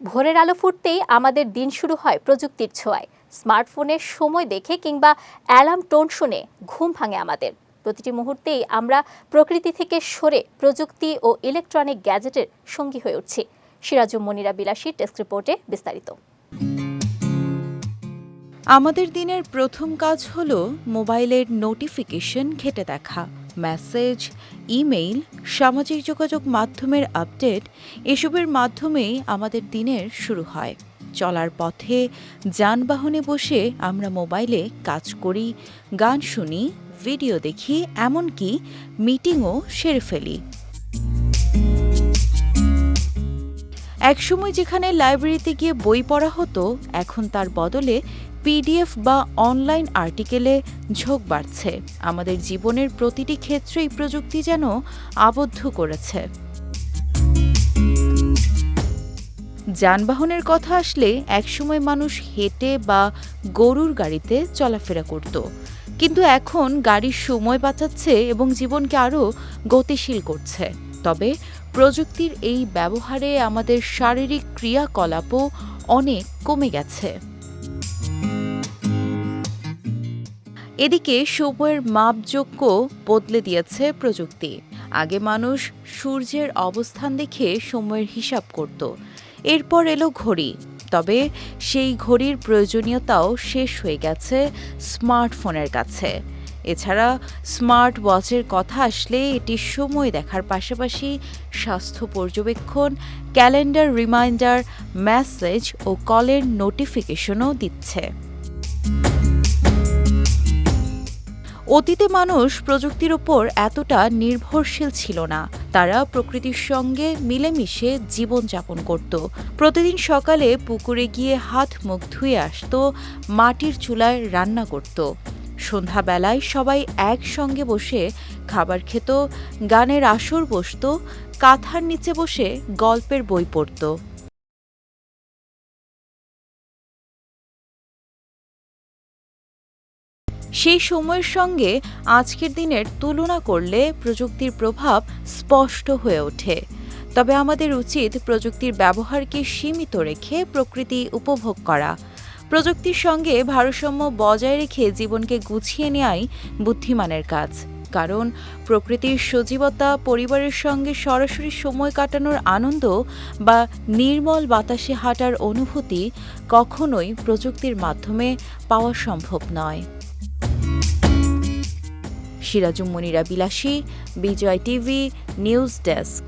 ভোরের আলো ফুটতেই আমাদের দিন শুরু হয় প্রযুক্তির ছোঁয়ায়। স্মার্টফোনে সময় দেখে কিংবা অ্যালার্ম টোন শুনে ঘুম ভাঙে আমাদের। প্রতিটি মুহূর্তেই আমরা প্রকৃতি থেকে সরে প্রযুক্তি ও ইলেকট্রনিক গ্যাজেটের সঙ্গী হয়ে উঠছি। সিরাজু মনিরা বিলাসী টেস্ট রিপোর্টে বিস্তারিত। আমাদের দিনের প্রথম কাজ হলো মোবাইলের নোটিফিকেশন ঘেটে দেখা, মেসেজ, ইমেইল, সামাজিক যোগাযোগ মাধ্যমের আপডেট, এসবের মাধ্যমেই আমাদের দিনের শুরু হয়। চলার পথে, যানবাহনে বসে আমরা মোবাইলে কাজ করি, গান শুনি, ভিডিও দেখি, এমনকি মিটিংও সেরে ফেলি। একসময় যেখানে লাইব্রেরিতে গিয়ে বই পড়া হতো, এখন তার বদলে পিডিএফ বা অনলাইন আর্টিকেলে ঝোঁক বাড়ছে। আমাদের জীবনের প্রতিটি ক্ষেত্রেই প্রযুক্তি যেন আবদ্ধ করেছে। যানবাহনের কথা আসলে একসময় মানুষ হেঁটে বা গরুর গাড়িতে চলাফেরা করত। কিন্তু এখন গাড়ির সময় বাঁচাচ্ছে এবং জীবনকে আরও গতিশীল করছে। তবে প্রযুক্তির এই ব্যবহারে আমাদের শারীরিক ক্রিয়াকলাপও অনেক কমে গেছে। এদিকে সময়ের মাপযোগ্য বদলে দিয়েছে প্রযুক্তি। আগে মানুষ সূর্যের অবস্থান দেখে সময়ের হিসাব করত। এরপর এলো ঘড়ি। তবে সেই ঘড়ির প্রয়োজনীয়তাও শেষ হয়ে গেছে স্মার্টফোনের কাছে। এছাড়া স্মার্ট ওয়াচের কথা আসলে এটি সময় দেখার পাশাপাশি স্বাস্থ্য পর্যবেক্ষণ, ক্যালেন্ডার রিমাইন্ডার মেসেজ ও কলের নোটিফিকেশনও দিচ্ছে। অতীতে মানুষ প্রযুক্তির ওপর এতটা নির্ভরশীল ছিল না। তারা প্রকৃতির সঙ্গে মিলেমিশে জীবনযাপন করত। প্রতিদিন সকালে পুকুরে গিয়ে হাত মুখ ধুয়ে আসতো, মাটির চুলায় রান্না করত। সন্ধ্যাবেলায় সবাই একসঙ্গে বসে খাবার খেত, গানের আসর বসত, কাঁথার নিচে বসে গল্পের বই পড়ত। সেই সময়ের সঙ্গে আজকের দিনের তুলনা করলে প্রযুক্তির প্রভাব স্পষ্ট হয়ে ওঠে। তবে আমাদের উচিত প্রযুক্তির ব্যবহারকে সীমিত রেখে প্রকৃতি উপভোগ করা। প্রযুক্তির সঙ্গে ভারসাম্য বজায় রেখে জীবনকে গুছিয়ে নেওয়াই বুদ্ধিমানের কাজ। কারণ প্রকৃতির সজীবতা, পরিবারের সঙ্গে সরাসরি সময় কাটানোর আনন্দ বা নির্মল বাতাসে হাঁটার অনুভূতি কখনোই প্রযুক্তির মাধ্যমে পাওয়া সম্ভব নয়। সিরাজুম মনিরা বিলাসী বিজয় টিভি নিউজ ডেস্ক।